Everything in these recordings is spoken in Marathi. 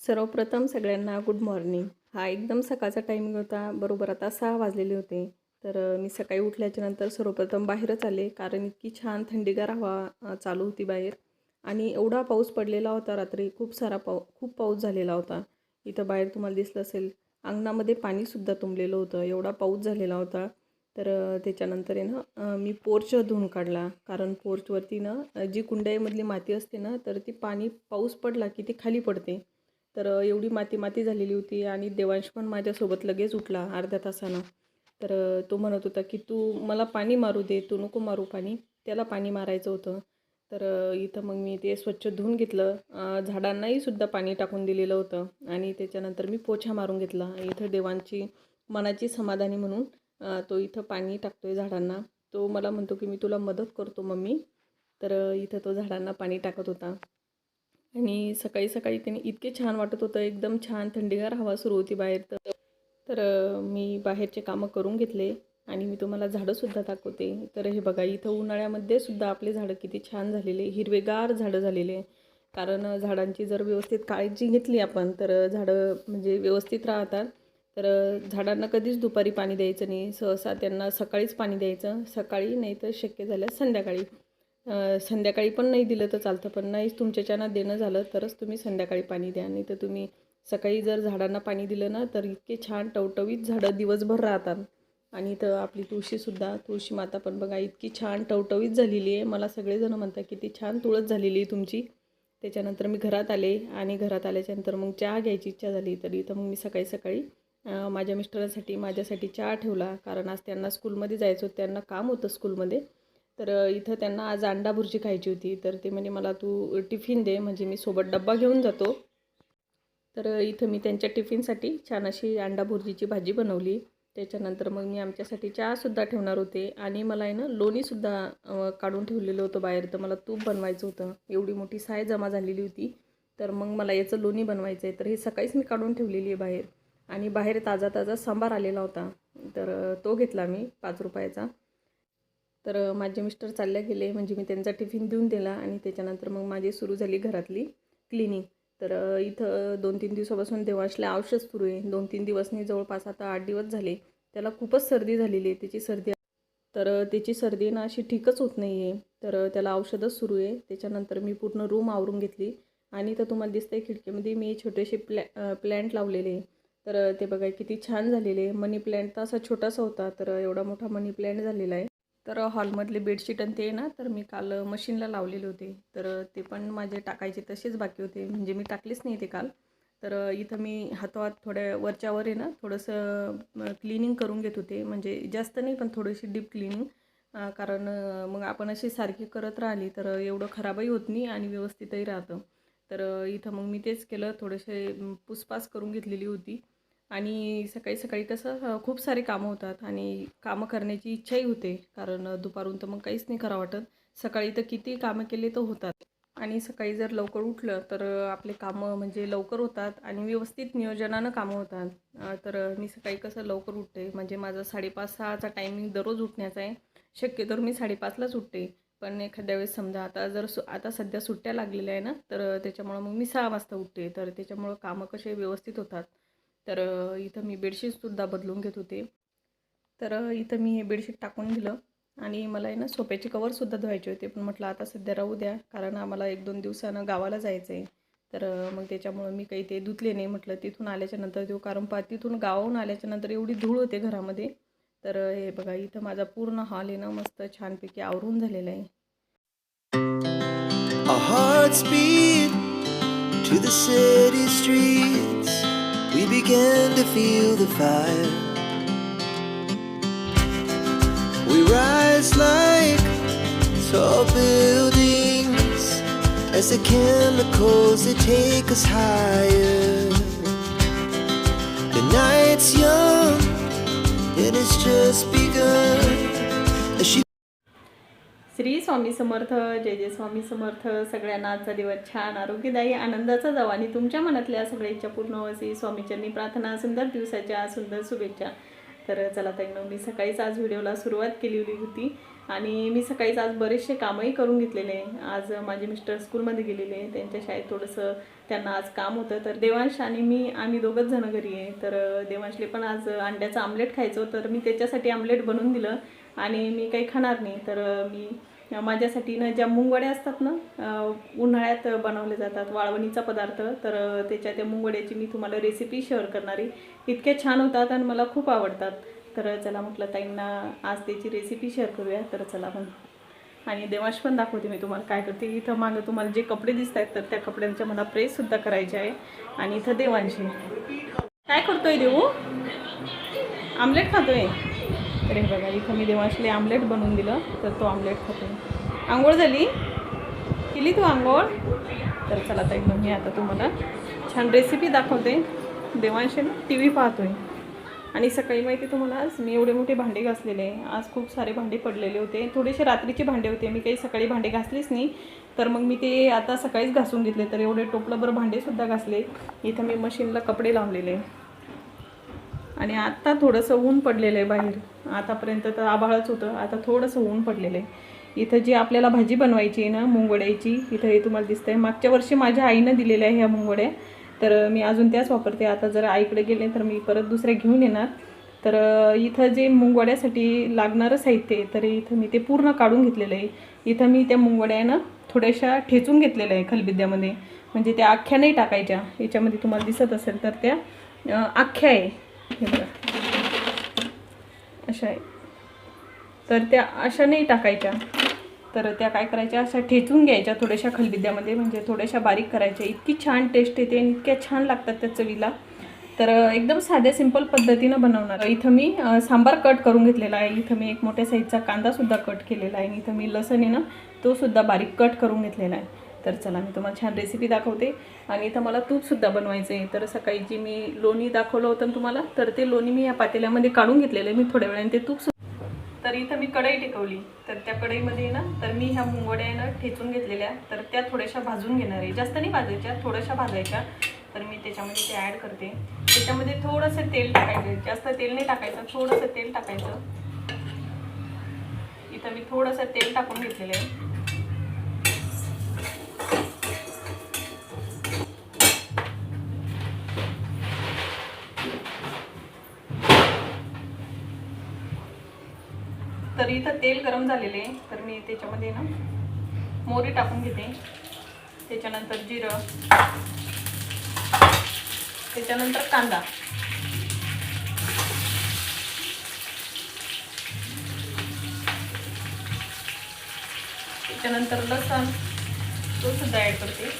सर्वप्रथम सगळ्यांना गुड मॉर्निंग हा एकदम सकाळचा टायमिंग होता. बरोबर आता सहा वाजलेले होते. तर मी सकाळी उठल्याच्या नंतर सर्वप्रथम बाहेरच आले. कारण इतकी छान थंडीगार हवा चालू होती बाहेर. आणि एवढा पाऊस पडलेला होता रात्री. खूप सारा पाऊ खूप पाऊस झालेला होता. इथं बाहेर तुम्हाला दिसलं असेल अंगणामध्ये पाणीसुद्धा तुंबलेलं होतं. एवढा पाऊस झालेला होता. तर त्याच्यानंतर आहे ना मी पोर्च धुवून काढला. कारण पोर्चवरती ना जी कुंड्यामधली माती असते ना तर ती पाणी पाऊस पडला की ती खाली पडते. तर एवढी माती माती झालेली होती आणि देवांश पण माझ्यासोबत लगेच उठला अर्ध्या तासानं. तर तो म्हणत होता की तू मला पाणी मारू दे तू नको मारू पाणी. त्याला पाणी मारायचं होतं. तर इथं मग मी ते स्वच्छ धुवून घेतलं. झाडांनाही सुद्धा पाणी टाकून दिलेलं होतं आणि त्याच्यानंतर मी पोछा मारून घेतला. इथं देवांची मनाची समाधानी म्हणून तो इथं पाणी टाकतोय झाडांना. तो मला म्हणतो की मी तुला मदत करतो मम्मी. तर इथं तो झाडांना पाणी टाकत होता. आणि सकाळी सकाळी त्याने इतके छान वाटत होतं एकदम छान थंडीगार हवा सुरू होती बाहेर तर तर मी बाहेरचे कामं करून घेतले आणि मी तुम्हाला झाडंसुद्धा दाखवते. तर हे बघा इथं उन्हाळ्यामध्ये सुद्धा आपले झाडं किती छान झालेले हिरवेगार झाडं झालेले. कारण झाडांची जर व्यवस्थित काळजी घेतली आपण तर झाडं म्हणजे व्यवस्थित राहतात. तर झाडांना कधीच दुपारी पाणी द्यायचं नाही. सहसा त्यांना सकाळीच पाणी द्यायचं सकाळी नाही तर शक्य झाल्यास संध्याकाळी. संध्याकाळी पण नाही दिलं तर चालतं पण नाहीच तुमच्याच्यानं देणं झालं तरच तुम्ही संध्याकाळी पाणी द्या. नाही तर तुम्ही सकाळी जर झाडांना पाणी दिलं ना तर इतके छान टवटवीत झाडं दिवसभर राहतात. आणि तर आपली तुळशीसुद्धा तुळशी माता पण बघा इतकी छान टवटवीत झालेली आहे. मला सगळेजण म्हणतात की ती छान तुळस झालेली आहे तुमची. त्याच्यानंतर मी घरात आले आणि घरात आल्याच्यानंतर मग चहा घ्यायची इच्छा झाली. तरी तर मग मी सकाळी सकाळी माझ्या मिस्टरांसाठी माझ्यासाठी चहा ठेवला. कारण आज त्यांना स्कूलमध्ये जायचं होतं त्यांना काम होतं स्कूलमध्ये. तर इथं त्यांना आज अंडा भुर्जी खायची होती. तर ते म्हणे मला तू टिफिन दे. म्हणजे मी सोबत डब्बा घेऊन जातो. तर इथं मी त्यांच्या टिफिनसाठी छान अशी अंडा भुर्जीची भाजी बनवली. त्याच्यानंतर मग मी आमच्यासाठी चहासुद्धा ठेवणार होते. आणि मला आहे ना लोणीसुद्धा काढून ठेवलेलं होतं बाहेर. तर मला तूप बनवायचं होतं. एवढी मोठी साय जमा झालेली होती. तर मग मला याचं लोणी बनवायचं आहे तर हे सकाळीच मी काढून ठेवलेली आहे बाहेर. आणि बाहेर ताजा ताजा सांबार आलेला होता. तर तो घेतला मी पाच रुपयाचा. तर माझे मिस्टर चालले गेले. म्हणजे मी त्यांचा टिफिन देऊन दिला आणि त्याच्यानंतर मग माझी सुरू झाली घरातली क्लिनिंग. तर इथं दोन तीन दिवसापासून देवाशला औषध सुरू आहे. दोन तीन दिवसनी जवळपास आता आठ दिवस झाले. त्याला खूपच सर्दी झालेली आहे. त्याची सर्दी तर त्याची सर्दी ना अशी ठीकच होत नाही आहे तर त्याला औषधच सुरू आहे. त्याच्यानंतर मी पूर्ण रूम आवरून घेतली. आणि तर तुम्हाला दिसतंय खिडकीमध्ये मी छोटेसे प्लॅ प्लॅन्ट लावलेले तर ते बघा किती छान झालेले आहे. मनी प्लॅन्ट तर असा छोटासा होता. तर एवढा मोठा मनी प्लॅन्ट झालेला आहे. तर हॉलमधले बेडशीट आणि ते ना तर मी काल मशीनला लावलेले होते. तर ते पण माझे टाकायचे तसेच बाकी होते. म्हणजे मी टाकलेच नाही ते काल. तर इथं मी हातोहात थोड्या वरच्यावर आहे ना थोडंसं क्लिनिंग करून घेत होते. म्हणजे जास्त नाही पण थोडीशी डीप क्लिनिंग. कारण मग आपण अशी सारखी करत राहिली तर एवढं खराबही होत नाही आणि व्यवस्थितही राहतं. तर इथं मग मी तेच केलं. थोडेसे पुसपास करून घेतलेली होती. आणि सकाळी सकाळी कसं खूप सारे कामं होतात आणि कामं करण्याची इच्छाही होते. कारण दुपारून तर मग काहीच नाही करावं वाटत. सकाळी तर किती कामं केले तर होतात. आणि सकाळी जर लवकर उठलं तर आपले कामं म्हणजे लवकर होतात आणि व्यवस्थित नियोजनानं कामं होतात. तर मी सकाळी कसं लवकर उठते. म्हणजे माझा साडेपाच सहाचा टायमिंग दररोज उठण्याचा आहे. शक्यतोवर मी साडेपाचलाच उठते. पण एखाद्या वेळेस समजा आता जर सु आता सध्या सुट्ट्या लागलेल्या आहे ना तर त्याच्यामुळं मग मी सहा वाजता उठते. तर त्याच्यामुळं कामं कसे व्यवस्थित होतात. तर इथं मी बेडशीटसुद्धा बदलून घेत होते. तर इथं मी हे बेडशीट टाकून दिलं आणि मला आहे ना सोप्याचे कवरसुद्धा धुवायचे होते. पण म्हटलं आता सध्या राहू द्या कारण आम्हाला एक दोन दिवसानं गावाला जायचं आहे तर मग त्याच्यामुळं मी काही ते धुतले नाही म्हटलं. तिथून आल्याच्यानंतर देऊ कारण पा तिथून गावाहून आल्याच्यानंतर एवढी धूळ होते घरामध्ये. तर हे बघा इथं माझा पूर्ण हॉल आहे ना मस्त छानपैकी आवरून झालेला आहे. To the city streets. We began to feel the fire. We rise like tall buildings as the chemicals take us higher. The night's young and it's just begun. Shri Swami Samarth जय जय स्वामी समर्थ. सगळ्यांना आजचा दिवस छान आरोग्यदायी आनंदाचा जावा. आणि तुमच्या मनातल्या सगळ्या इच्छा पूर्ण वसी स्वामीचरणी प्रार्थना सुंदर दिवसाच्या सुंदर शुभेच्छा. तर चला ताईनं मी सकाळीच आज व्हिडिओला सुरुवात केलेली होती आणि मी सकाळीच आज बरेचसे कामही करून घेतलेले. आज माझे मिस्टर स्कूलमध्ये गेलेले त्यांच्या शाळेत थोडंसं त्यांना आज काम होतं. तर देवांश आणि मी आम्ही दोघंच जण घरी आहे. तर देवांशले पण आज अंड्याचं आमलेट खायचं तर मी त्याच्यासाठी आमलेट बनवून दिलं आणि मी काही खाणार नाही. तर मी माझ्यासाठी ना ज्या मुंगवड्या असतात ना उन्हाळ्यात बनवले जातात वाळवणीचा पदार्थ तर त्याच्या त्या मुंगवड्याची मी तुम्हाला रेसिपी शेअर करणार आहे. इतक्या छान होतात आणि मला खूप आवडतात. तर चला म्हटलं ताईंना आज त्याची रेसिपी शेअर करूया. तर चला पण आणि देवाश पण दाखवते मी तुम्हाला काय करते. इथं मागं तुम्हाला जे कपडे दिसत आहेत तर त्या कपड्यांच्या मला प्रेससुद्धा करायचे आहे. आणि इथं देवांशी. काय करतोय देऊ? आमलेट खातोय. तर हे बघा इथं मी देवांशले आमलेट बनवून दिलं तर तो आमलेट खातो आंघोळ झाली? केली तू आंघोळ? तर चला ताई मग मी आता तुम्हाला. छान रेसिपी दाखवते. देवांशी टी व्ही पाहतोय. आणि सकाळी माहिती तुम्हाला आज मी एवढे मोठे भांडे घासलेले आज खूप सारे भांडे पडलेले होते. थोडेसे रात्रीचे भांडे होते. मी काही सकाळी भांडे घासलेच नाही. तर मग मी ते आता सकाळीच घासून घेतले. तर एवढे टोपलंभर भांडेसुद्धा घासले. इथं मी मशीनला कपडे लावलेले. आणि आत्ता थोडंसं ऊन पडलेलं आहे बाहेर. आतापर्यंत तर आभाळच होतं. आता थोडंसं ऊन पडलेलं आहे. इथं जी आपल्याला भाजी बनवायची आहे ना मुंगवड्याची इथं हे तुम्हाला दिसतंय. मागच्या वर्षी माझ्या आईनं दिलेल्या आहे ह्या मुंगवड्या. तर मी अजून त्याच वापरते. आता जर आईकडे गेले तर मी परत दुसऱ्या घेऊन येणार. तर इथं जे मुंगवड्यासाठी लागणारं साहित्य आहे तर इथं मी ते पूर्ण काढून घेतलेलं आहे. इथं मी त्या मुंगवड्यानं थोड्याशा ठेचून घेतलेल्या आहे खलबिद्यामध्ये. म्हणजे त्या आख्या नाही टाकायच्या. याच्यामध्ये तुम्हाला दिसत असेल तर त्या आख्या आहे. हे बघा अशा आहे. तर त्या अशा नाही टाकायच्या. तर त्या काय करायच्या? अशा ठेचून घ्यायच्या थोड्याशा खलबिद्यामध्ये म्हणजे थोड्याशा बारीक करायच्या. इतकी छान टेस्ट येते आणि इतक्या छान लागतात त्या चवीला. तर एकदम साध्या सिंपल पद्धतीनं बनवणार. इथं मी सांबार कट करून घेतलेला आहे. इथं मी एक मोठ्या साईजचा कांदासुद्धा कट केलेला आहे. आणि इथं मी लसण आहे ना बारीक कट करून घेतलेला आहे. तर चला मी तुम्हाला छान रेसिपी दाखवते. आणि इथं मला तूपसुद्धा बनवायचं आहे तर सकाळी जी मी लोणी दाखवलं होतं तुम्हाला तर ते लोणी मी या पातेल्यामध्ये काढून घेतलेलं आहे. मी थोड्या वेळाने ते तूप तर इथं मी कढई टिकवली. तर त्या कढईमध्ये ना तर मी ह्या मुंगवड्या ना ठेचून घेतलेल्या. तर त्या थोड्याशा भाजून घेणार आहे. जास्त नाही भाजायच्या थोड्याशा भाजायच्या. तर मी त्याच्यामध्ये ते ॲड करते. त्याच्यामध्ये थोडंसं तेल टाकायचं. जास्त तेल नाही टाकायचं थोडंसं तेल टाकायचं. इथं मी थोडंसं तेल टाकून घेतलेलं आहे. तर इथं तेल गरम झालेले आहे तर मी त्याच्यामध्ये ना मोहरी टाकून घेते. त्याच्यानंतर जिरं. त्याच्यानंतर कांदा. त्याच्यानंतर लसण. तो सुद्धा ॲड करते.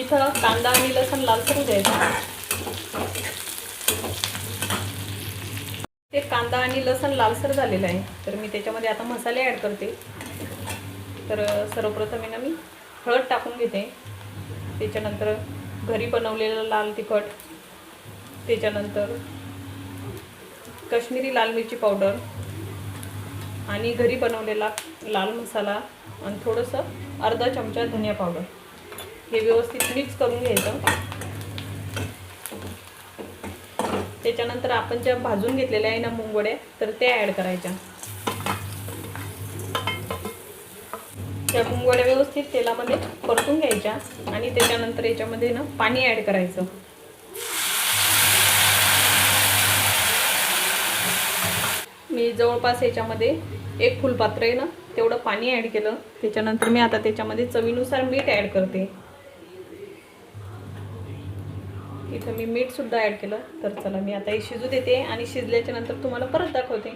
इथं कांदा आणि लसूण लालसर होऊ द्यायचा ते कांदा आणि लसण लालसर झालेलं आहे. तर मी त्याच्यामध्ये आता मसाले ॲड करते. तर सर्वप्रथम आहे ना मी हळद टाकून घेते. त्याच्यानंतर घरी बनवलेलं लाल तिखट. त्याच्यानंतर कश्मीरी लाल मिरची पावडर. आणि घरी बनवलेला लाल मसाला आणि थोडंसं अर्धा चमचा धनिया पावडर. हे व्यवस्थित मिक्स करून घ्यायचं. त्याच्यानंतर आपण ज्या भाजून घेतलेल्या आहे ना मुंगवड्या तर त्या ॲड करायच्या. त्या मुंगवड्या व्यवस्थित तेलामध्ये परतून घ्यायच्या आणि त्याच्यानंतर याच्यामध्ये ना पाणी ॲड करायचं. मी जवळपास याच्यामध्ये एक फुलपात्र आहे ना तेवढं पाणी ॲड केलं. त्याच्यानंतर मी आता त्याच्यामध्ये चवीनुसार मीठ ॲड करते. इथं मी मीठसुद्धा ॲड केलं. तर चला मी आता हे शिजू देते आणि शिजल्याच्या नंतर तुम्हाला परत दाखवते.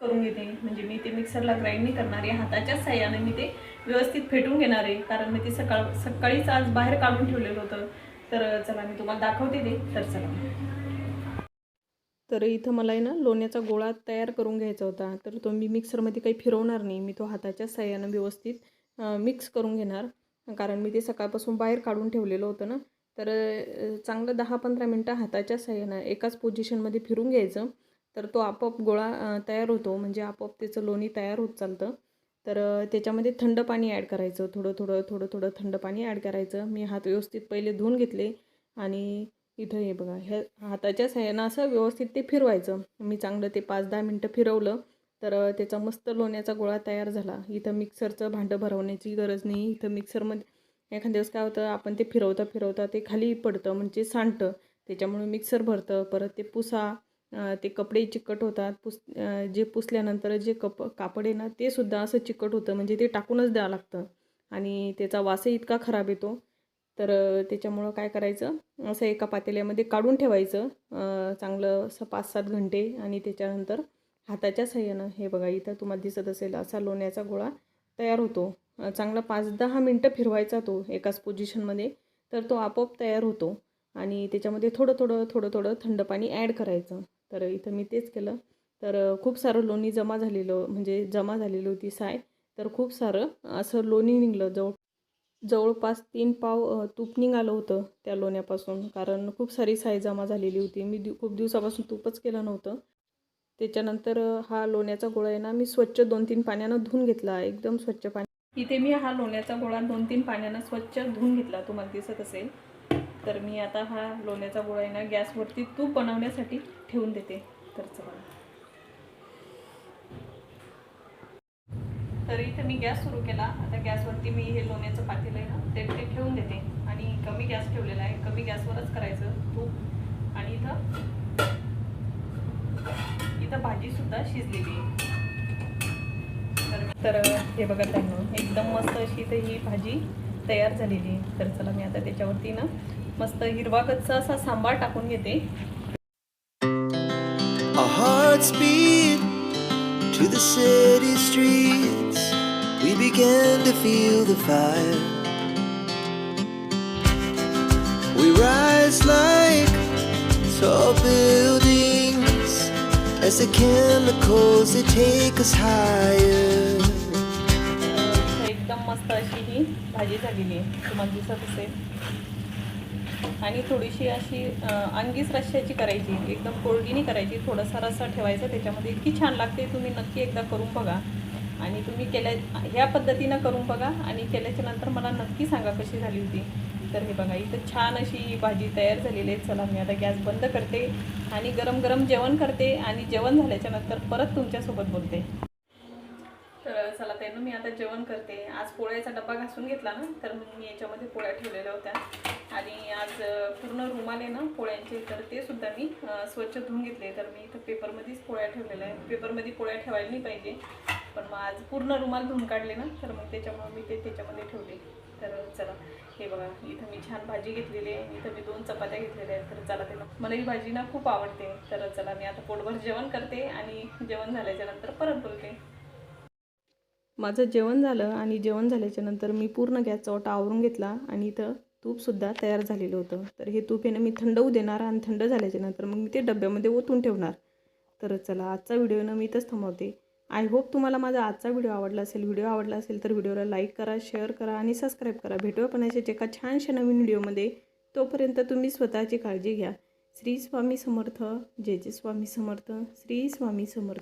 करून घेते. म्हणजे मी ते मिक्सरला ग्राइंड नाही करणार आहे. हाताच्याच साह्याने मी ते व्यवस्थित फेटून घेणार आहे. कारण मी ते सकाळ सकाळीच आज बाहेर काढून ठेवलेलं होतं. तर चला मी तुम्हाला दाखवते ते. तर चला. तर इथं मला आहे ना लोण्याचा गोळा तयार करून घ्यायचा होता. तर तो मी मिक्सरमध्ये काही फिरवणार नाही. मी तो हाताच्या साह्यानं व्यवस्थित मिक्स करून घेणार. कारण मी ते सकाळपासून बाहेर काढून ठेवलेलं होतं ना. तर चांगलं दहा पंधरा मिनटं हाताच्या साह्यानं एकाच पोझिशनमध्ये फिरून घ्यायचं. तर तो आपोआप गोळा तयार होतो. म्हणजे आपोआप त्याचं लोणी तयार होत चालतं. तर त्याच्यामध्ये थंड पाणी ॲड करायचं. थोडं थोडं थोडं थोडं थंड पाणी ॲड करायचं. मी हात व्यवस्थित पहिले धुवून घेतले. आणि इथं हे बघा ह्या हाताच्या सहाय्यानं असं व्यवस्थित ते फिरवायचं. मी चांगलं ते पाच दहा मिनटं फिरवलं तर त्याचा मस्त लोण्याचा गोळा तयार झाला. इथं मिक्सरचं भांडं भरवण्याची गरज नाही. इथं मिक्सरमध्ये एखाद्या दिवस काय होतं आपण ते फिरवता फिरवता ते खाली पडतं म्हणजे सांडतं. त्याच्यामुळे मिक्सर भरतं परत ते पुसा ते कपडे चिकट होतात. पुस जे पुसल्यानंतर जे कप कापड आहे ना ते सुद्धा असं चिकट होतं म्हणजे ते टाकूनच द्यावं लागतं. आणि त्याचा वासही इतका खराब येतो. तर त्याच्यामुळं काय करायचं? असं एका पातेल्यामध्ये काढून ठेवायचं. चांगलं असं पाच सात घंटे आणि त्याच्यानंतर हाताच्या सहाय्यानं हे बघा इथं तुम्हाला दिसत असेल असा लोण्याचा गोळा तयार होतो. चांगला पाच दहा मिनटं फिरवायचा तो एकाच पोझिशनमध्ये तर तो आपोआप तयार होतो. आणि त्याच्यामध्ये थोडं थोडं थोडं थोडं थंड पाणी ॲड करायचं. तर इथं मी तेच केलं. तर खूप सारं लोणी जमा झालेलं म्हणजे जमा झालेली होती साय. तर खूप सारं असं लोणी निघलं जवळ जवळपास तीन पाव तूप निघालं होतं त्या लोण्यापासून. कारण खूप सारी साई जमा झालेली होती. मी दिव खूप दिवसापासून तूपच केलं नव्हतं. त्याच्यानंतर हा लोण्याचा गोळा आहे ना मी स्वच्छ दोन तीन पाण्यानं धुवून घेतला. एकदम स्वच्छ पाणी. इथे मी हा लोण्याचा गोळा दोन तीन पाण्यानं स्वच्छ धुवून घेतला. तुम्हाला दिसत असेल. तर मी आता हा लोण्याचा गोळा आहे ना गॅसवरती तूप बनवण्यासाठी ठेवून देते. तर चला. तर इथे मी गॅस सुरू केला. आता गॅसवरती मी हे लोण्याचं पातेलं आहे ना ते ते ठेवून देते. आणि कमी गॅस ठेवलेला आहे. कमी गॅसवरच करायचं तूप. आणि इथं इथं भाजीसुद्धा शिजलेली आहे. तर हे बघा त्यांना एकदम मस्त अशी इथं ही भाजी तयार झालेली आहे. तर चला मी आता त्याच्यावरती ना मस्त हिरवा कच्चा असा सांबार टाकून घेते. to the city streets. We began to feel the fire. We rise like tall buildings as the chemicals they take us higher. इथं एकदम मस्त अशी ही भाजी झालेली आहे तुम्हाला दिसत असेल आणि थोडीशी अशी अंगीच रश्श्याची करायची एकदम कोरडीने करायची थोडासा रस्सा ठेवायचा त्याच्यामध्ये इतकी छान लागते तुम्ही नक्की एकदा करून बघा. आणि तुम्ही केल्या ह्या पद्धतीनं करून बघा आणि केल्याच्यानंतर मला नक्की सांगा कशी झाली होती. तर हे बघा इथं छान अशी भाजी तयार झालेली आहे. चला मी आता गॅस बंद करते आणि गरम गरम जेवण करते आणि जेवण झाल्याच्यानंतर परत तुमच्यासोबत बोलते. तर चला त्यानं मी आता जेवण करते. आज पोळ्याचा डब्बा घासून घेतला ना तर मग मी याच्यामध्ये पोळ्या ठेवलेल्या होत्या. आणि आज पूर्ण रुमाल आहे ना पोळ्यांचे तर ते सुद्धा मी स्वच्छ धुवून घेतले. तर मी इथं पेपरमध्येच पोळ्या ठेवलेल्या आहेत. पेपरमध्ये पोळ्या ठेवायला नाही पाहिजे. पण मग आज पूर्ण रुमाल धुवून काढले ना तर मग त्याच्यामुळे मी ते त्याच्यामध्ये ठेवले. तर चला हे बघा इथं मी छान भाजी घेतलेली आहे. इथं मी दोन चपात्या घेतलेल्या आहेत. तर चला ते मला ही भाजी ना खूप आवडते. तर चला मी आता पोटभर जेवण करते आणि जेवण झाल्याच्यानंतर परत बोलते. माझं जेवण झालं आणि जेवण झाल्याच्यानंतर मी पूर्ण गॅसचा ओटा आवरून घेतला आणि इथं तूपसुद्धा तयार झालेलं होतं. तर हे तूप आहे ना मी थंड होऊ देणार आणि थंड झाल्याच्यानंतर मग मी ते डब्यामध्ये ओतून ठेवणार. तर चला आजचा व्हिडिओ ना मी इथंच थांबवते. आय होप तुम्हाला माझा आजचा व्हिडिओ आवडला असेल. व्हिडिओ आवडला असेल तर व्हिडिओला लाईक करा शेअर करा आणि सबस्क्राईब करा. भेटूया पण अशाच एका छानशा नवीन व्हिडिओमध्ये. तोपर्यंत तुम्ही स्वतःची काळजी घ्या. श्री स्वामी समर्थ. जय जय स्वामी समर्थ. श्री स्वामी समर्थ.